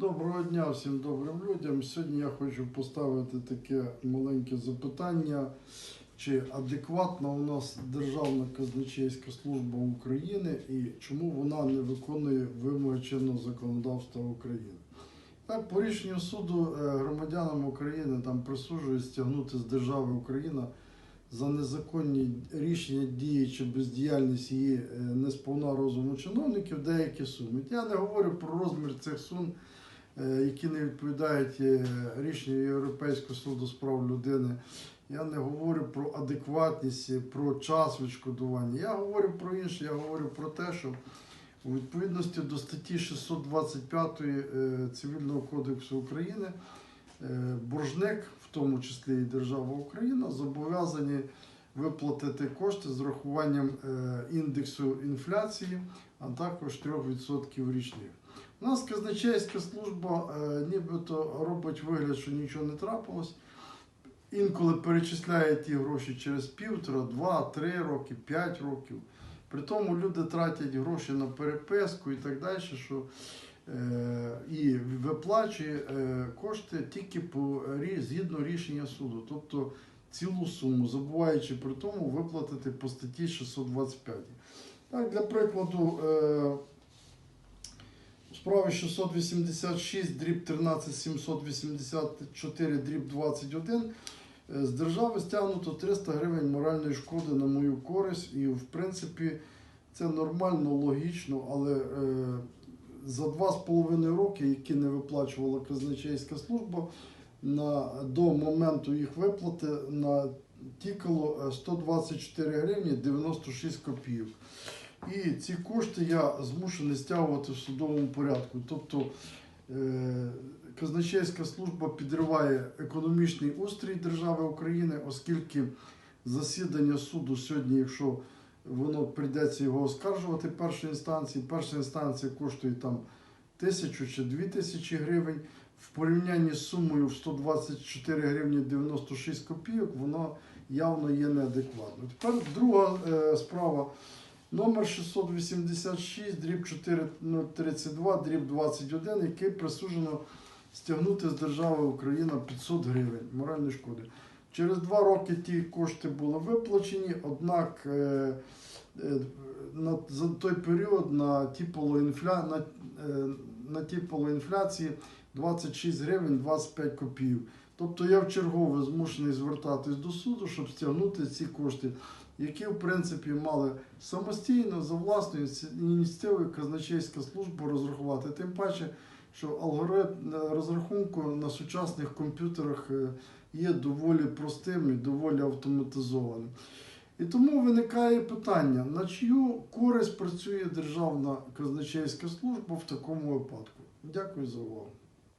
Доброго дня всім добрим людям. Сьогодні я хочу поставити таке маленьке запитання, чи адекватна у нас Державна казначейська служба України і чому вона не виконує вимоги чинного законодавства України. Так, по рішенню суду е, громадянам України там присуджують стягнути з держави Україна за незаконні рішення дії чи бездіяльність її е, несповна розуму чиновників деякі суми. Я не говорю про розмір цих сум, які не відповідають е, рішенню Європейського суду з прав людини. Я не говорю про адекватність, е, про час відшкодування. Я говорю про інше, я говорю про те, що у відповідності до статті 625 е, Цивільного кодексу України е, боржник, в тому числі і держава Україна, зобов'язані виплатити кошти з урахуванням е, індексу інфляції, а також 3% річних. У нас казначейська служба е, нібито робить вигляд, що нічого не трапилось. Інколи перечисляє ті гроші через півтора, два, три роки, п'ять років. При тому люди тратять гроші на переписку і так далі, що е, і виплачує кошти тільки по згідно рішення суду, тобто цілу суму, забуваючи при тому виплатити по статті 625. Так, для прикладу, е, у справі 686, дріб 13 784, дріб 21 Е, З держави стягнуто 300 гривень моральної шкоди на мою користь, і в принципі це нормально, логічно, але е, за два з половиною роки, які не виплачувала казначейська служба, на, до моменту їх виплати натікало е, 124 гривні 96 копійок. І ці кошти я змушений стягувати в судовому порядку. Тобто е, казначейська служба підриває економічний устрій держави України, оскільки засідання суду сьогодні, якщо воно прийдеться його оскаржувати першої інстанції, перша інстанція коштує там тисячу чи дві тисячі гривень. В порівнянні з сумою в 124 гривні 96 копійок, воно явно є неадекватно. Тепер друга е, справа. Номер 686, дріб 4032, дріб 21, який присуджено стягнути з держави Україна 500 гривень моральної шкоди. Через два роки ті кошти були виплачені, однак е, е, на, за той період на тіпало інфля, на, е, на тіпало інфляції 26 гривень 25 копійок. Тобто я вчергове змушений звертатись до суду, щоб стягнути ці кошти, які в принципі мали самостійно за власною ініціативою казначейська служба розрахувати. Тим паче, що алгоритм е, розрахунку на сучасних комп'ютерах е, є доволі простим і доволі автоматизованим. І тому виникає питання, на чию користь працює Державна казначейська служба в такому випадку. Дякую за увагу.